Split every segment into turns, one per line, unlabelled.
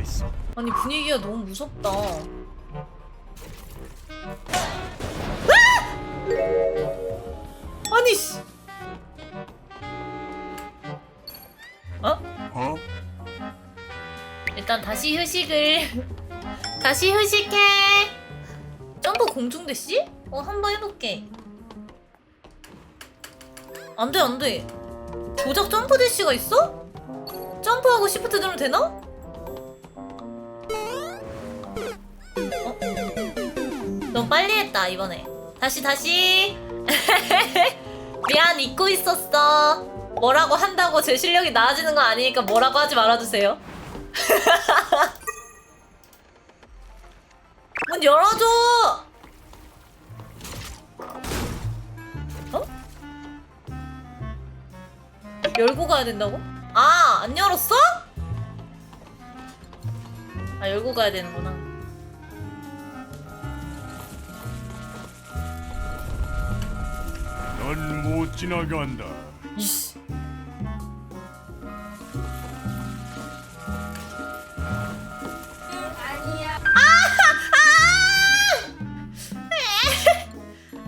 있어.
아니 분위기가 너무 무섭다. 아! 아니 씨. 어?
어?
일단 다시 휴식을 다시 휴식해. 점프 공중대 씨? 어 한번 해볼게. 안돼 안돼. 조작 점프 대시가 있어? 점프하고 시프트 누르면 되나? 어? 너무 빨리 했다 이번에. 다시 다시. 미안 잊고 있었어. 뭐라고 한다고 제 실력이 나아지는 거 아니니까 뭐라고 하지 말아주세요. 문 열어줘. 어? 열고 가야 된다고? 아, 안 열었어? 아, 열고 가야 되는구나.
넌 못 지나간다.
이씨.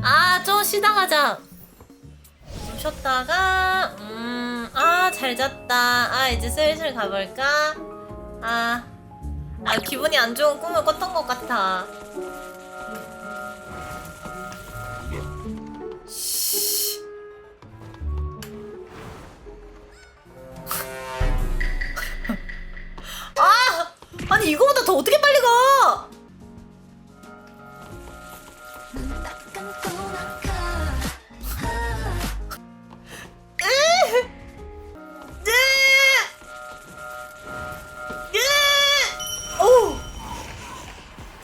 아, 좀 쉬다 가 자. 좀 쉬었다가, 음, 아, 잘 잤다. 아, 이제 슬슬 가볼까? 아, 아, 기분이 안 좋은 꿈을 꿨던 것 같아. 씨. 아! 아니, 이거보다 더 어떻게 빨리 가!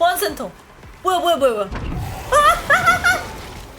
보안센터. 뭐야, 뭐야, 뭐야, 뭐야.